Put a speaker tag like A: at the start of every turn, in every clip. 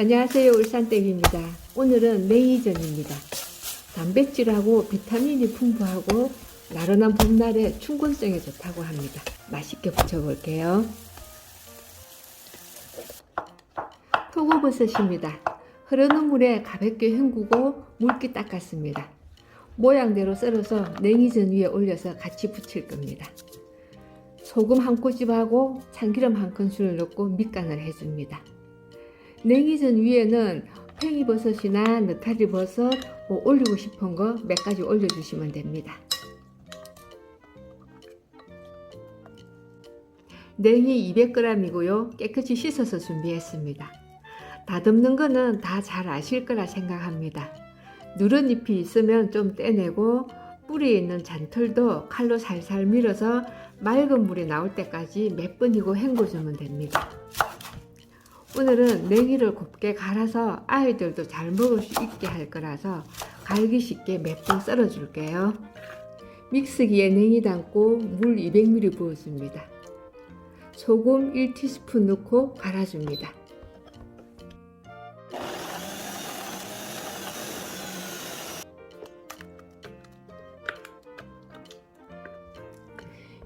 A: 안녕하세요 울산댁입니다. 오늘은 냉이전입니다. 단백질하고 비타민이 풍부하고 나른한 봄날에 충곤성에 좋다고 합니다. 맛있게 부쳐볼게요. 표고버섯입니다. 흐르는 물에 가볍게 헹구고 물기 닦았습니다. 모양대로 썰어서 냉이전 위에 올려서 같이 부칠 겁니다. 소금 한 꼬집하고 참기름 한 큰술을 넣고 밑간을 해줍니다. 냉이전 위에는 팽이버섯이나 느타리 버섯 뭐 올리고 싶은 거 몇 가지 올려주시면 됩니다. 냉이 200g이고요. 깨끗이 씻어서 준비했습니다. 다듬는 거는 다 잘 아실 거라 생각합니다. 누런 잎이 있으면 좀 떼내고 뿌리에 있는 잔털도 칼로 살살 밀어서 맑은 물이 나올 때까지 몇 번이고 헹궈주면 됩니다. 오늘은 냉이를 곱게 갈아서 아이들도 잘 먹을 수 있게 할 거라서 갈기 쉽게 몇 번 썰어 줄게요. 믹스기에 냉이 담고 물 200ml 부어줍니다. 소금 1티스푼 넣고 갈아줍니다.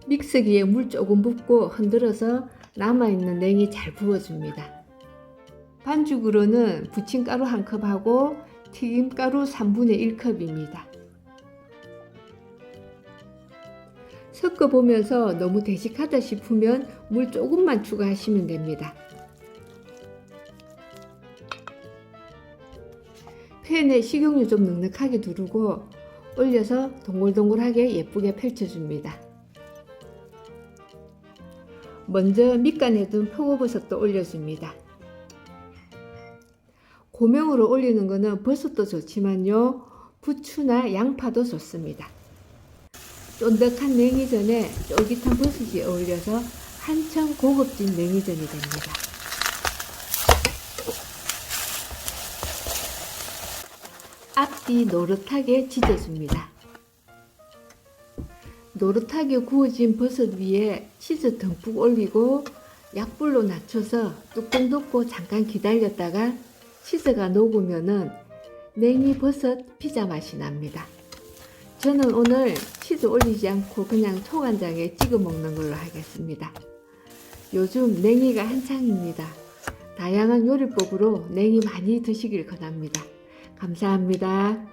A: 믹스기에 물 조금 붓고 흔들어서 남아있는 냉이 잘 부어줍니다. 반죽으로는 부침가루 한 컵하고 튀김가루 3분의 1컵입니다. 섞어보면서 너무 되직하다 싶으면 물 조금만 추가하시면 됩니다. 팬에 식용유 좀 넉넉하게 두르고 올려서 동글동글하게 예쁘게 펼쳐줍니다. 먼저 밑간에 둔 표고버섯도 올려줍니다. 고명으로 올리는 것은 버섯도 좋지만요. 부추나 양파도 좋습니다. 쫀득한 냉이전에 쫄깃한 버섯이 어울려서 한참 고급진 냉이전이 됩니다. 앞뒤 노릇하게 지져줍니다. 노릇하게 구워진 버섯 위에 치즈 듬뿍 올리고 약불로 낮춰서 뚜껑 덮고 잠깐 기다렸다가 치즈가 녹으면은 냉이 버섯 피자 맛이 납니다. 저는 오늘 치즈 올리지 않고 그냥 초간장에 찍어 먹는 걸로 하겠습니다. 요즘 냉이가 한창입니다. 다양한 요리법으로 냉이 많이 드시길 권합니다. 감사합니다.